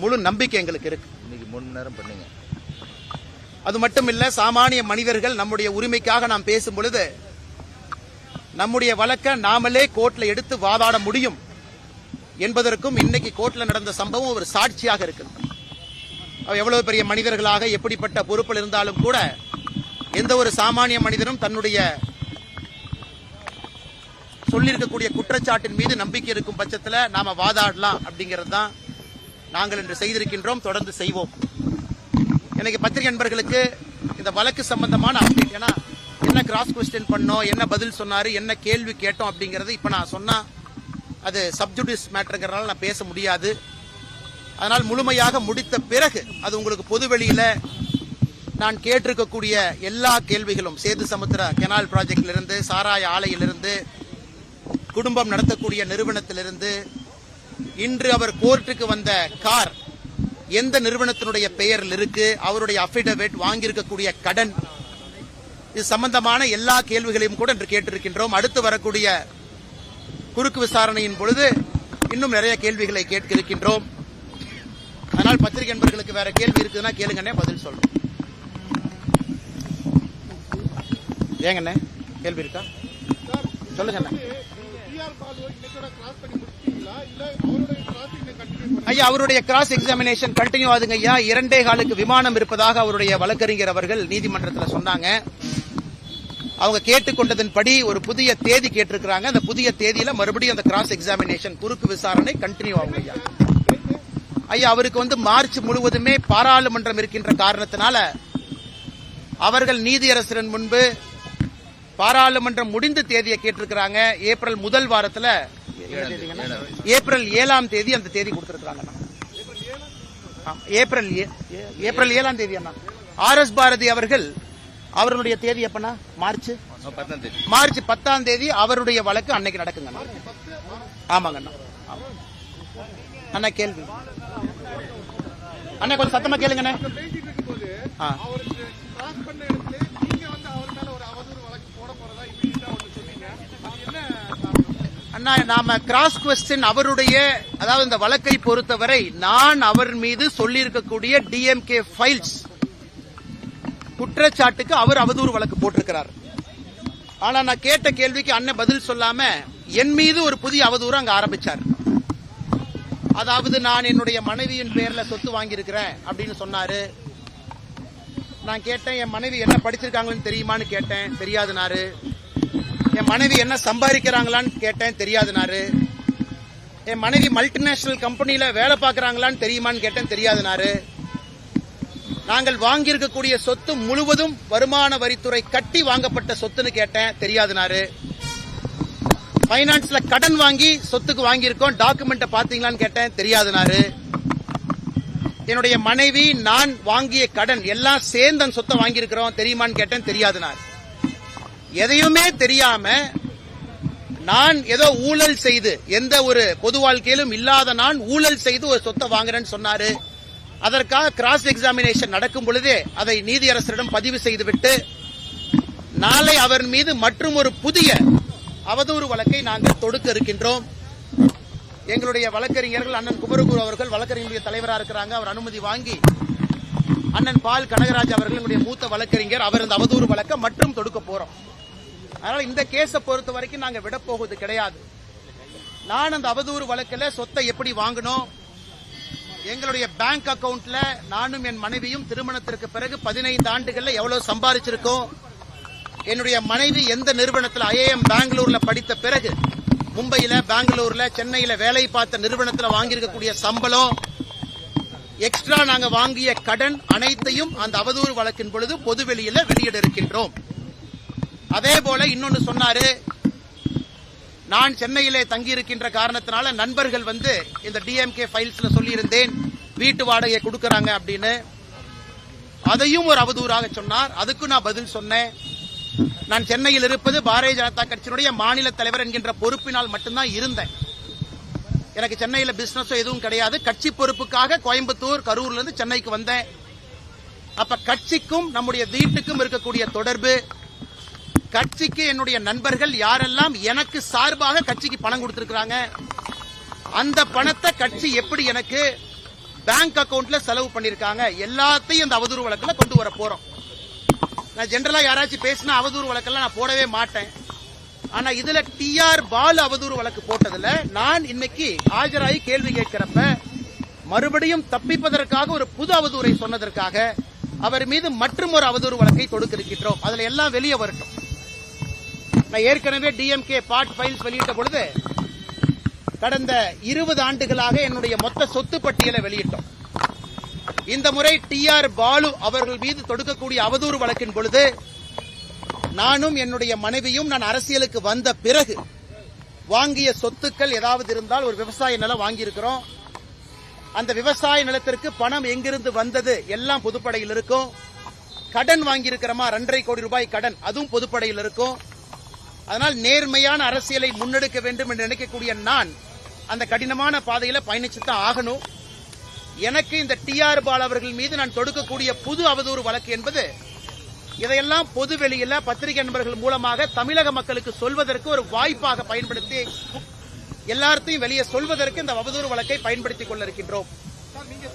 முழு நம்பிக்கை எங்களுக்கு இருக்கு. இன்னைக்கு மூணு மணி நேரம் பண்ணீங்க. அது மட்டும் இல்ல சாமானிய மனிதர்கள் நம்முடைய உரிமைக்காக நாம் பேசும் பொழுது நம்முடைய வழக்க நாமளே கோர்ட்ல எடுத்து வாதாட முடியும் என்பதற்கும் இன்னைக்கு கோர்ட்ல நடந்த சம்பவம் ஒரு சாட்சியாக இருக்கு அவ எவ்வளவு பெரிய மனிதர்களாக எப்படிப்பட்ட பொறுப்பில் இருந்தாலும் கூட எந்த ஒரு சாமானிய மனிதனும் தன்னுடைய சொல்லியிருக்கக்கூடிய குற்றச்சாட்டின் மீது நம்பிக்கை இருக்கும் பட்சத்தில் நாம வாதாடலாம் அப்படிங்கிறது தான் நாங்கள் இன்று செய்திருக்கின்றோம் தொடர்ந்து செய்வோம். எனக்கு பத்திரிகை நண்பர்களுக்கு இந்த வழக்கு சம்பந்தமான அப்டேட் ஏன்னா என்ன கிராஸ் கொஸ்டின் பண்ணோம் என்ன பதில் சொன்னாரு என்ன கேள்வி கேட்டோம் அப்படிங்கறது இப்ப நான் சொன்னா அது சப்ஜுடிஸ் மேட்டருங்கிறனால நான் பேச முடியாது. அதனால் முழுமையாக முடித்த பிறகு அது உங்களுக்கு பொதுவெளியில நான் கேட்டிருக்கக்கூடிய எல்லா கேள்விகளும் சேது சமுத்திர கெனால் ப்ராஜெக்ட்லிருந்து சாராய ஆலையிலிருந்து குடும்பம் நடத்தக்கூடிய நிறுவனத்திலிருந்து இன்று அவர் கோர்ட்டுக்கு வந்த கார் எந்த நிறுவனத்தினுடைய பெயரில் இருக்கு அவருடைய அபிடவிட் வாங்கியிருக்கக்கூடிய கடன் இது சம்பந்தமான எல்லா கேள்விகளையும் கூட இன்று கேட்டிருக்கின்றோம். அடுத்து வரக்கூடிய குறுக்கு விசாரணையின் பொழுது இன்னும் நிறைய கேள்விகளை கேட்க இருக்கின்றோம் அதனால் பத்திரிகை நண்பர்களுக்கு வேற கேள்வி இருக்குதுன்னா கேளுங்கண்ணே பதில் சொல்றோம் ஏங்கண்ணே கேள்வி இருக்கா? சொல்லுங்கண்ணே. ஐயா அவருடைய கிராஸ் எக்ஸாமினேஷன் கண்டினியூ ஆகுதுங்க ஐயா. இரண்டே காலுக்கு விமானம் இருப்பதாக அவருடைய வழக்கறிஞர் அவர்கள் நீதிமன்றத்தில் சொன்னாங்க. அவங்க கேட்டுக்கொண்டதன்படி ஒரு புதிய தேதி கேட்டிருக்கிறாங்க. அந்த புதிய தேதியில மறுபடியும் அந்த கிராஸ் எக்ஸாமினேஷன் குறுக்கு விசாரணை கண்டினியூ ஆகும் ஐயா. ஐயா அவருக்கு வந்து மார்ச் முழுவதுமே பாராளுமன்றம் இருக்கின்ற காரணத்தினால அவர்கள் நீதியரசரின் முன்பு பாராளுமன்றம் முடிந்த தேதியை கேட்டிருக்கிறாங்க. ஏப்ரல் முதல் வாரத்துல ஏப்ரல் ஏழாம் தேதி அந்த தேதி கொடுத்திருக்காங்க ஏப்ரல் ஏ- ஏப்ரல் ஏழாம் தேதி அண்ணா. ஆர் எஸ் பாரதி அவர்கள் அவர்களுடைய தேதி எப்பனா மார்ச் மார்ச் பத்தாம் தேதி அவருடைய வழக்கு அன்னைக்கு நடக்குங்க ஆமாங்க அண்ணா. அண்ணா கேள்வி அண்ணா கொஞ்சம் சத்தமா கேளுங்கண்ணே ஆ. நாம கிராஸ் கொஸ்டின் அவருடைய அதாவது இந்த வழக்கை பொறுத்தவரை நான் அவர் மீது சொல்லியிருக்கக்கூடிய டிஎம்கே ஃபைல்ஸ் குற்றச்சாட்டுக்கு அவர் அவதூறு வழக்கு போட்டிருக்கிறார். ஆனா நான் கேட்ட கேள்விக்கு அண்ணன் பதில் சொல்லாம என் மீது ஒரு புதிய அவதூறு அங்க ஆரம்பிச்சார். அதாவது நான் என்னுடைய மனைவியின் பேர்ல சொத்து வாங்கியிருக்கிறேன் அப்படின்னு சொன்னாரு. நான் கேட்டேன் என் மனைவி என்ன படிச்சிருக்காங்கன்னு தெரியுமான்னு கேட்டேன் தெரியாதுனாரு. என் மனைவி என்ன சம்பாதிக்கிறாங்களான்னு கேட்டேன் தெரியாதுனாரு. என் மனைவி மல்டிநேஷனல் கம்பெனியில் வேலை பார்க்கறாங்களான்னு தெரியுமான்னு கேட்டேன் தெரியாதுனாரு. நாங்கள் வாங்கியிருக்கக்கூடிய சொத்து முழுவதும் வருமான வரித்துறை கட்டி வாங்கப்பட்ட சொத்துன்னு கேட்டேன் தெரியாதுனாரு. பைனான்ஸ்ல கடன் வாங்கி சொத்துக்கு வாங்கியிருக்கோம் டாக்குமெண்ட்டை பாத்தீங்களான்னு கேட்டேன் தெரியாதுனாரு. என்னுடைய மனைவி நான் வாங்கிய கடன் எல்லாம் சேர்ந்து அந்த சொத்தை வாங்கியிருக்கிறோம் தெரியுமான்னு கேட்டேன் தெரியாதுனாரு. எதையுமே தெரியாம நான் ஏதோ ஊழல் செய்து எந்த ஒரு பொது வாழ்க்கையிலும் இல்லாத நான் ஊழல் செய்து ஒரு சொத்தை வாங்குறேன்னு சொன்னாரு. அதற்காக கிராஸ் எக்ஸாமினேஷன் நடக்கும் பொழுதே அதை நீதியரசரிடம் பதிவு செய்துவிட்டு நாளை அவர் மீது மற்றும் ஒரு புதிய அவதூறு வழக்கை நாங்கள் தொடுக்க இருக்கின்றோம். எங்களுடைய வழக்கறிஞர்கள் அண்ணன் குமரகுரு அவர்கள் வழக்கறிஞருடைய தலைவராக இருக்கிறாங்க. அவர் அனுமதி வாங்கி அண்ணன் பால் கனகராஜ் அவர்கள் எங்களுடைய மூத்த வழக்கறிஞர். அவர் இந்த அவதூறு வழக்கை மற்றும் தொடுக்க போறோம். அதனால இந்த கேஸை பொறுத்த வரைக்கும் நாங்க விட போவது கிடையாது. நான் அந்த அவதூறு வழக்கில் சொத்தை எப்படி வாங்கணும்? எங்களுடைய பேங்க் அக்கவுண்ட்ல நானும் என் மனைவியும் திருமணத்திற்கு பிறகு பதினைந்து ஆண்டுகள்ல எவ்வளவு சம்பாதிச்சிருக்கோம் என்னுடைய மனைவி எந்த நிறுவனத்தில் ஐஏஎம் பெங்களூர்ல படித்த பிறகு மும்பையில பெங்களூர்ல சென்னையில வேலை பார்த்த நிறுவனத்தில் வாங்கியிருக்கக்கூடிய சம்பளம் எக்ஸ்ட்ரா நாங்க வாங்கிய கடன் அனைத்தையும் அந்த அவதூறு வழக்கின் பொழுது பொதுவெளியில வெளியிட இருக்கின்றோம். அதே போல இன்னொன்னு சொன்னாரு நான் சென்னையிலே தங்கியிருக்கின்ற காரணத்தினால நண்பர்கள் வந்து இந்த டிஎம்கே ஃபைல்ஸ்ல சொல்லியிருந்தேன் வீட்டு வாடகை கொடுக்கறாங்க அப்படின்னு. அதையும் ஒரு அவதூறாக சொன்னார். அதுக்கு நான் பதில் சொன்னேன். நான் சென்னையில் இருப்பது பாரதிய ஜனதா கட்சியினுடைய மாநில தலைவர் என்கின்ற பொறுப்பினால் மட்டும்தான் இருந்தேன். எனக்கு சென்னையில பிசினஸோ எதுவும் கிடையாது. கட்சி பொறுப்புக்காக கோயம்புத்தூர் கரூர்ல இருந்து சென்னைக்கு வந்தேன். அப்ப கட்சிக்கும் நம்முடைய வீட்டுக்கும் இருக்கக்கூடிய தொடர்பு கட்சிக்கு என்னுடைய நண்பர்கள் யாரெல்லாம் எனக்கு சார்பாக கட்சிக்கு பணம் கொடுத்திருக்கிறாங்க அந்த பணத்தை கட்சி எப்படி எனக்கு பேங்க் அக்கவுண்ட்ல செலவு பண்ணிருக்காங்க எல்லாத்தையும் இந்த அவதூறு வழக்கில் கொண்டு வர போறோம். நான் ஜென்ரலா யாராச்சும் பேசினா அவதூறு வழக்கெல்லாம் நான் போடவே மாட்டேன். ஆனா இதுல டிஆர் பாலு அவதூறு வழக்கு போட்டதுல நான் இன்னைக்கு ஆஜராகி கேள்வி கேட்கிறப்ப மறுபடியும் தப்பிப்பதற்காக ஒரு புது அவதூறை சொன்னதற்காக அவர் மீது மற்றும் ஒரு அவதூறு வழக்கை தொடுக்க இருக்கின்றோம். அதுல எல்லாம் வெளியே வரட்டும். நான் ஏற்கனவே டிஎம்கே பார்ட் ஃபைல்ஸ் வெளியிட்ட பொழுது கடந்த இருபது ஆண்டுகளாக என்னுடைய மொத்த சொத்து பட்டியலை வெளியிட்டோம். இந்த முறை டிஆர் பாலு அவர்கள் மீது தொடுக்கக்கூடிய அவதூறு வழக்கின் பொழுது நானும் என்னுடைய மனைவியும் நான் அரசியலுக்கு வந்த பிறகு வாங்கிய சொத்துக்கள் ஏதாவது இருந்தால் ஒரு விவசாய நிலம் வாங்கியிருக்கிறோம். அந்த விவசாய நிலத்திற்கு பணம் எங்கிருந்து வந்தது எல்லாம் பொதுப்படையில் இருக்கும். கடன் வாங்கியிருக்கிறோமா? ரெண்டரை கோடி ரூபாய் கடன் அதுவும் பொதுப்படையில் இருக்கும். அதனால் நேர்மையான அரசியலை முன்னெடுக்க வேண்டும் என்று நினைக்கக்கூடிய நான் அந்த கடினமான பாதையில பயணிச்சுத்தான் ஆகணும். எனக்கு இந்த டிஆர் பால் அவர்கள் மீது நான் தொடுக்கக்கூடிய புது அவதூறு வழக்கு என்பது இதையெல்லாம் பொது வெளியில பத்திரிகை நண்பர்கள் மூலமாக தமிழக மக்களுக்கு சொல்வதற்கு ஒரு வாய்ப்பாக பயன்படுத்தி எல்லார்த்தையும் வெளியே சொல்வதற்கு இந்த அவதூறு வழக்கை பயன்படுத்திக் கொள்ள இருக்கின்றோம்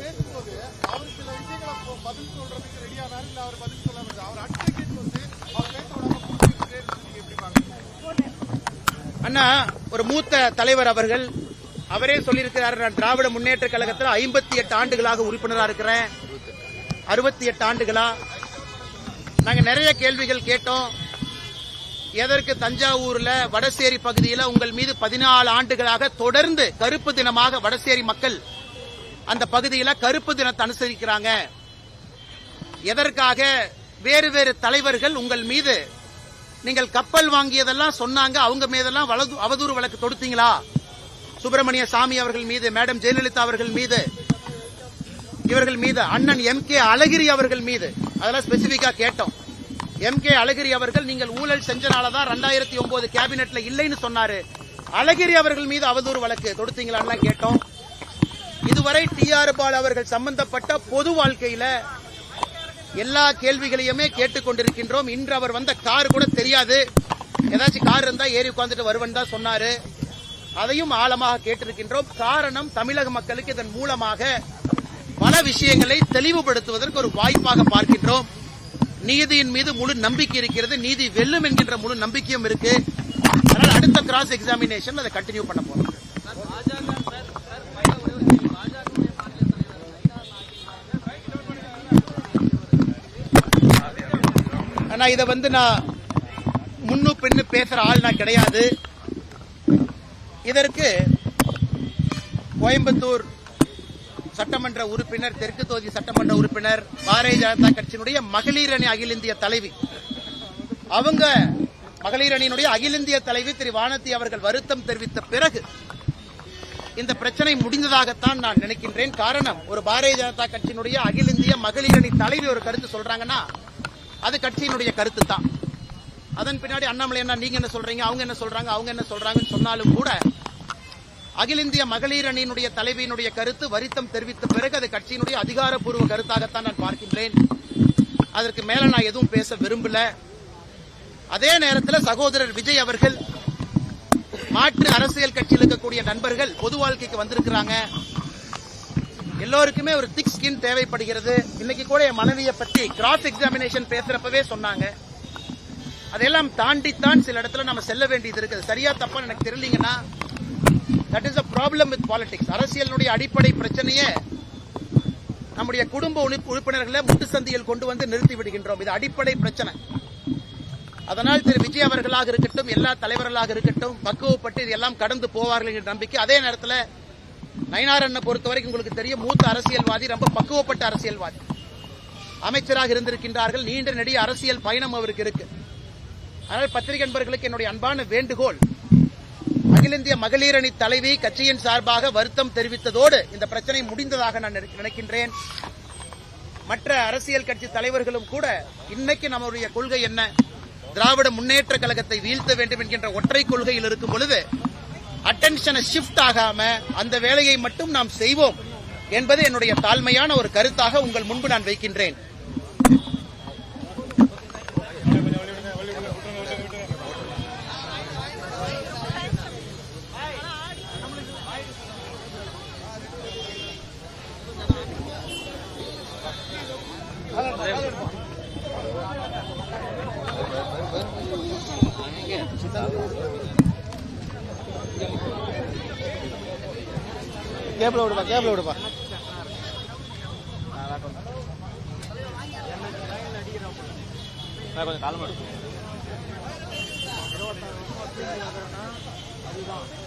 பேசும்போது அவர் பதில் சொல்றதுக்கு ரெடியானாரு இல்ல அவர் பதில் சொல்ல மாட்டார் அவர் அட்வொகேட் வந்து அவர் பேச விடாம புரிஞ்சுக்கிட்டே நீங்க எப்படி பாக்குறீங்க அண்ணா ஒரு மூத்த தலைவர் அவர்கள் அவரே சொல்லியிருக்கிறார் நான் திராவிட முன்னேற்ற கழகத்தில் ஐம்பத்தி எட்டு ஆண்டுகளாக உறுப்பினராக இருக்கிறேன். அறுபத்தி எட்டு ஆண்டுகளா? நாங்க நிறைய கேள்விகள் கேட்டோம். எதற்கு தஞ்சாவூர்ல வடசேரி பகுதியில் உங்கள் மீது பதினாலு ஆண்டுகளாக தொடர்ந்து கருப்பு தினமாக வடசேரி மக்கள் அந்த பகுதியில் கருப்பு தினத்தை அனுசரிக்கிறாங்க. எதற்காக? வேறு வேறு தலைவர்கள் உங்கள் மீது நீங்கள் கப்பல் வாங்கியதெல்லாம் சொன்னாங்க அவங்க மீதெல்லாம் அவதூறு வழக்கு தொடுத்தீங்களா? சுப்பிரமணிய சாமி அவர்கள் மீது மேடம் ஜெயலலிதா அவர்கள் மீது இவர்கள் மீது அண்ணன் எம் கே அழகிரி அவர்கள் மீது அதெல்லாம் ஸ்பெசிபிக்கா கேட்டோம். எம் கே அழகிரி அவர்கள் நீங்கள் ஊழல் செஞ்சனாலதான் ரெண்டாயிரத்தி ஒன்பது கேபினெட்ல இல்லைன்னு சொன்னாரு. அழகிரி அவர்கள் மீது அவதூறு வழக்கு தொடுத்தீங்களான்னு கேட்டோம். இதுவரை டி ஆர் பால் அவர்கள் சம்பந்தப்பட்ட பொது வாழ்க்கையில எல்லா கேள்விகளையுமே கேட்டுக்கொண்டிருக்கின்றோம். இன்று அவர் வந்த கார் கூட தெரியாது. ஏதாச்சும் கார் இருந்தா ஏறி உட்கார்ந்துட்டு வருவன் தான் சொன்னாரு. அதையும் ஆழமாக கேட்டிருக்கின்றோம். காரணம் தமிழக மக்களுக்கு இதன் மூலமாக பல விஷயங்களை தெளிவுபடுத்துவதற்கு ஒரு வாய்ப்பாக பார்க்கின்றோம். நீதியின் மீது முழு நம்பிக்கை இருக்கிறது. நீதி வெல்லும் என்கின்ற முழு நம்பிக்கையும் இருக்கு. அதனால் அடுத்த கிராஸ் எக்ஸாமினேஷன் அதை கண்டினியூ பண்ண போறோம். ஆனால் இதை வந்து நான் முன்னு பின்னு பேசுகிற ஆள் நான் கிடையாது. இதற்கு கோயம்புத்தூர் சட்டமன்ற உறுப்பினர் தெற்கு தொகுதி சட்டமன்ற உறுப்பினர் பாரதிய ஜனதா கட்சியினுடைய மகளிர் அணி அகில இந்திய தலைவி. அவங்க மகளிர் அணியினுடைய அகில இந்திய தலைவி திரு வானதி அவர்கள் வருத்தம் தெரிவித்த பிறகு இந்த பிரச்சனை முடிந்ததாகத்தான் நான் நினைக்கின்றேன். காரணம் ஒரு பாரதிய ஜனதா கட்சியினுடைய அகில இந்திய மகளிர் அணி தலைவி ஒரு கருத்து சொல்றாங்கன்னா அது கட்சியினுடைய கருத்து தான் அதன் பின்னாடி அண்ணாமலை என்ன நீங்க என்ன சொல்றீங்க? அவங்க என்ன சொல்றாங்க? அவங்க என்ன சொல்றாங்கன்னு சொன்னாலும் கூட அகில இந்திய மகளிர் அணியினுடைய தலைவியினுடைய கருத்து வருத்தம் தெரிவித்த பிறகு அது கட்சியினுடைய அதிகாரப்பூர்வ கருத்தாகத்தான் நான் பார்க்கின்றேன். அதற்கு மேல நான் எதுவும் பேச விரும்பல. அதே நேரத்தில் சகோதரர் விஜய் அவர்கள் மாற்று அரசியல் கட்சியில் இருக்கக்கூடிய நண்பர்கள் பொது வாழ்க்கைக்கு வந்திருக்கிறாங்க. எல்லோருக்குமே ஒரு திக் ஸ்கின் தேவைப்படுகிறது. இன்னைக்கு கூட என் மனைவியை பத்தி கிராஸ் எக்ஸாமினேஷன் பேசுறப்பவே சொன்னாங்க. அதையெல்லாம் தாண்டித்தான் சில இடத்துல நம்ம செல்ல வேண்டியது இருக்குது. சரியா தப்பா எனக்கு தெரியலீங்கன்னா that is a problem with politics அரசியலினுடைய அடிப்படை பிரச்சனையே நம்முடைய குடும்ப உறுப்பினர்களை முட்டு சந்தியில் கொண்டு வந்து நிறுத்தி விடுகின்றோம். இது அடிப்படை பிரச்சனை. அதனால் திரு. விஜய் அவர்களாக இருக்கட்டும் எல்லா தலைவர்களாக இருக்கட்டும் பக்குவப்பட்டு இதெல்லாம் கடந்து போவார்கள் என்ற நம்பிக்கை அதே நேரத்தில் நயினார் அண்ணன் பொறுத்த வரைக்கும் உங்களுக்கு தெரியும் மூத்த அரசியல்வாதி ரொம்ப பக்குவப்பட்ட அரசியல்வாதி. அமைச்சராக இருந்திருக்கின்றார்கள் நீண்ட நெடிய அரசியல் பயணம் அவருக்கு இருக்கு. அதனால் பத்திரிகை நண்பர்களுக்கு என்னுடைய அன்பான வேண்டுகோள். அகில இந்திய மகளிர் அணி தலைவி கட்சியின் சார்பாக வருத்தம் தெரிவித்ததோடு இந்த பிரச்சனை முடிந்ததாக நான் நினை- நினைக்கின்றேன். மற்ற அரசியல் கட்சி தலைவர்களும் கூட இன்னைக்கு நம்முடைய கொள்கை என்ன? திராவிட முன்னேற்ற கழகத்தை வீழ்த்த வேண்டும் என்கின்ற ஒற்றை கொள்கையில் இருக்கும் பொழுது அட்டென்ஷனை ஷிஃப்ட் ஆகாம அந்த வேலையை மட்டும் நாம் செய்வோம் என்பது என்னுடைய தாழ்மையான ஒரு கருத்தாக உங்கள் முன்பு நான் வைக்கின்றேன். கேபிள் விடுப்பா கேபிள் விடுப்பா. கொஞ்சம் காலம் எடுக்கும் அதுதான்